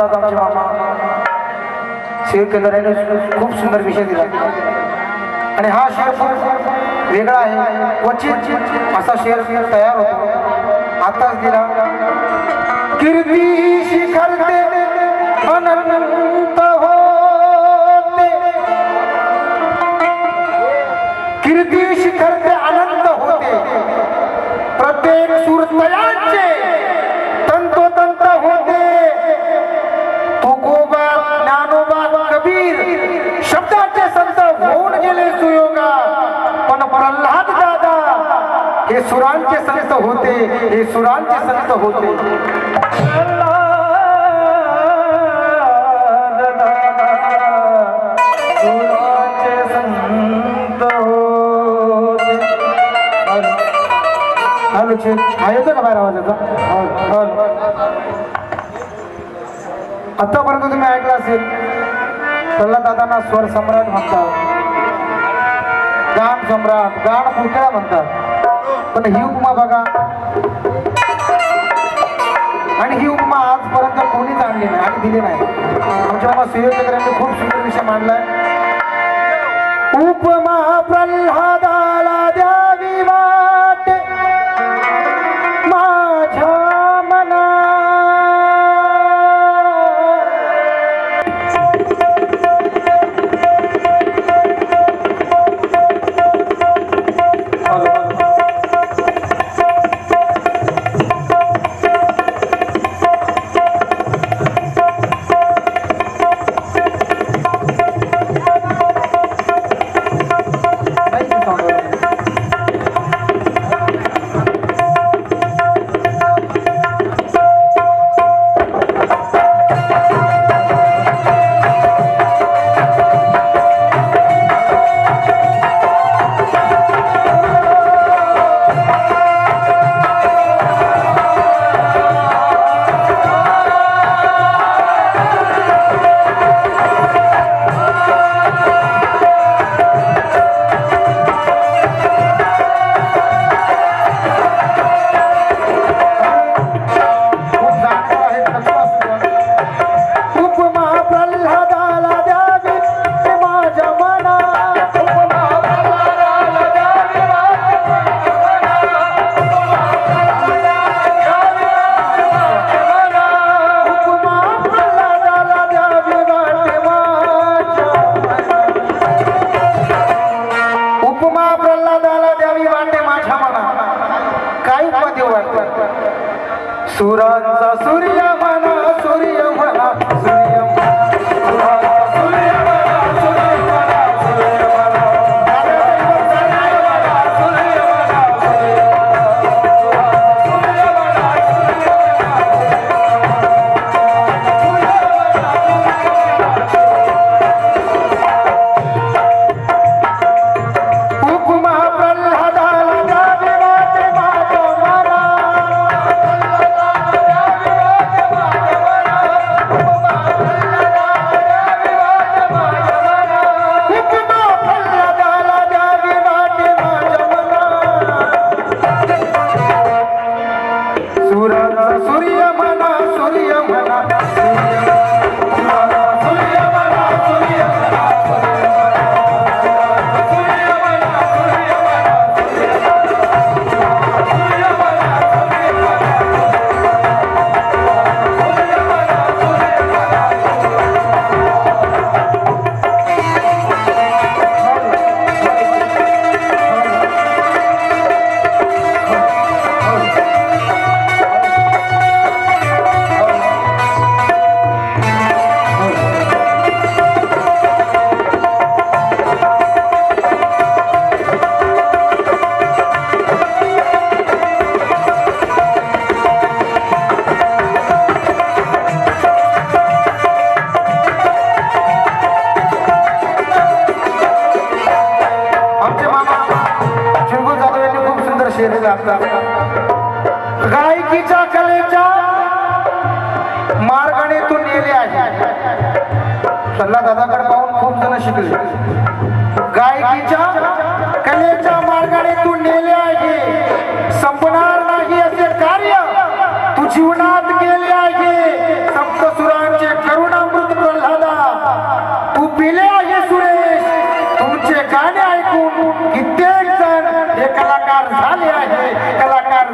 आत्ताच आमचे मामा शिव केंद्राने खूप सुंदर विषय दिला. आणि हा शेर खूप वेगळा आहे. क्वचित असा शेर तयार होतो. आताच दिला. कीर्ती शिखरते अनंत होते. कीर्ती शिखरते अनंत होते. प्रत्येक सूर तंतोतंत हे सुरांचे संत होते. हे सुरांचे संत होते. आतापर्यंत तुम्ही ऐकलं असेल प्रल्हाद दादांना स्वर सम्राट म्हणतात. गाण सम्राट गाण पुतळा म्हणतात. पण ही उपमा बघा. आणि ही उपमा आजपर्यंत कोणीच आणली नाही आणि दिली नाही. आमच्या मामा सूर्यचक्र खूप सुंदर विषय मांडलाय. उपमा प्रल्हाद सूर्य म्हणा सूर्य म्हणा सूर्य म्हणा. संपणार नाही असे कार्य तू जीवनात केले आहे. सप्तसुरांचे करुणामृत प्रल्हादा तू पिले आहे सुरेश. तुमचे गाणे ऐकून कित्येक जण हे कलाकार झाले आहे कलाकार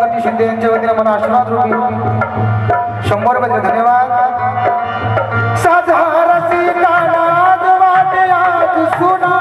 सभापती शिंदे यांच्या वतीने मला आशीर्वाद होती शंभर रुपयाचे धन्यवाद. साधारसी कानाद सुना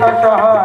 সহ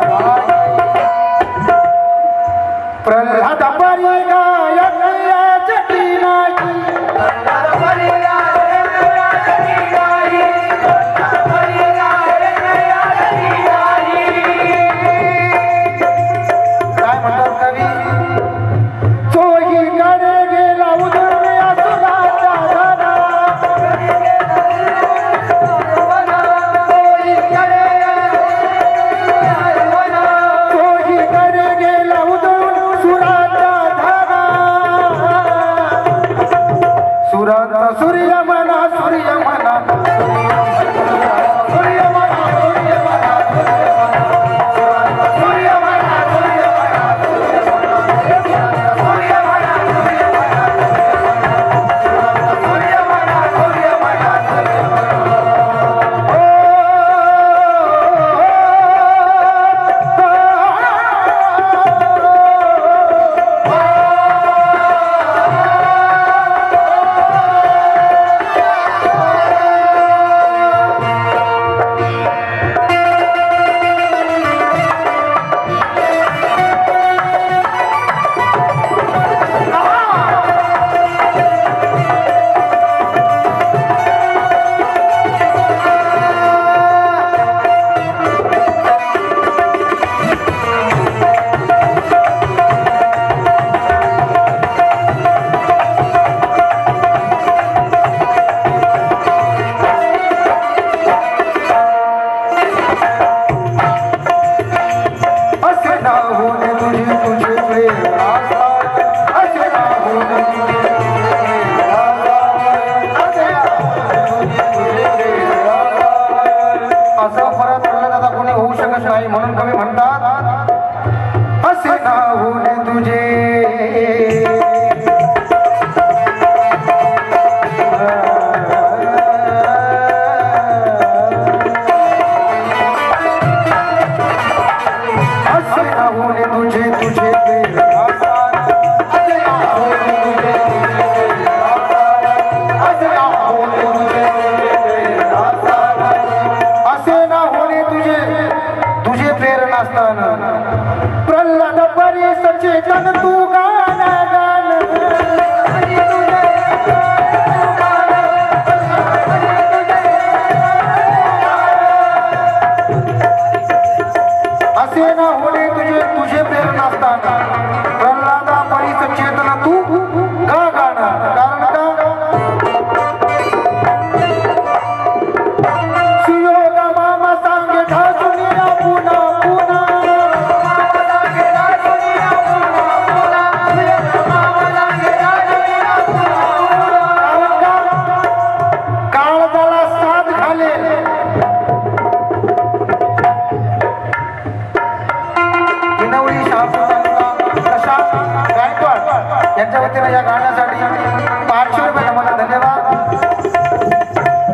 करण्यासाठी पाचशे रुपये तुम्हाला धन्यवाद.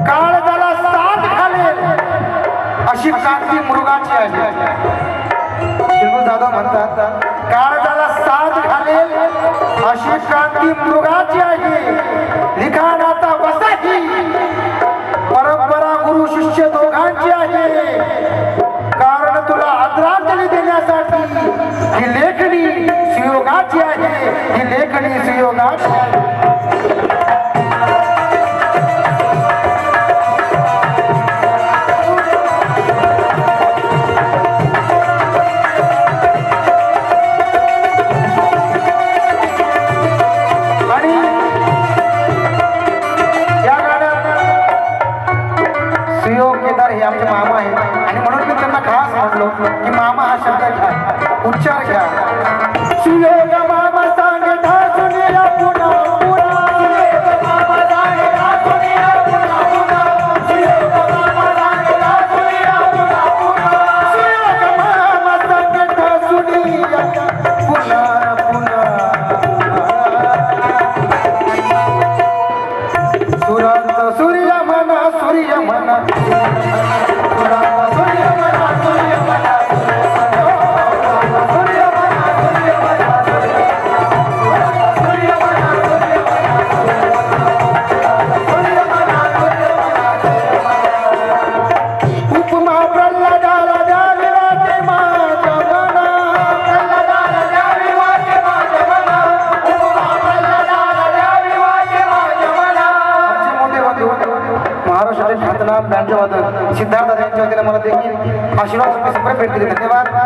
काळ झाला सात खाली अशी कांती मृगाची आहे. शिंदू काळ झाला सात खाली अशी क्रांती मृगाची आहे. लिखाण आता वसाची परंपरा गुरु शिष्य दोघांची आहे. ही लेखणी सुयोगाची आहे. ही लेखणी सुयोगाची आहे. भेट धन्यवाद.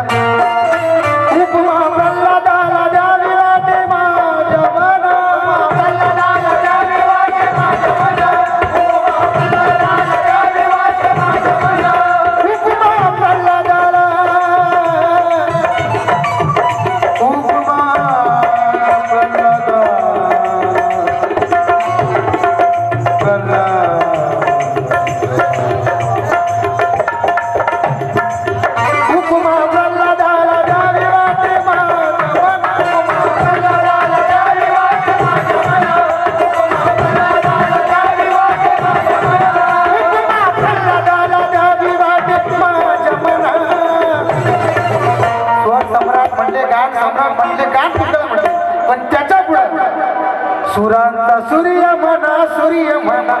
maioria, não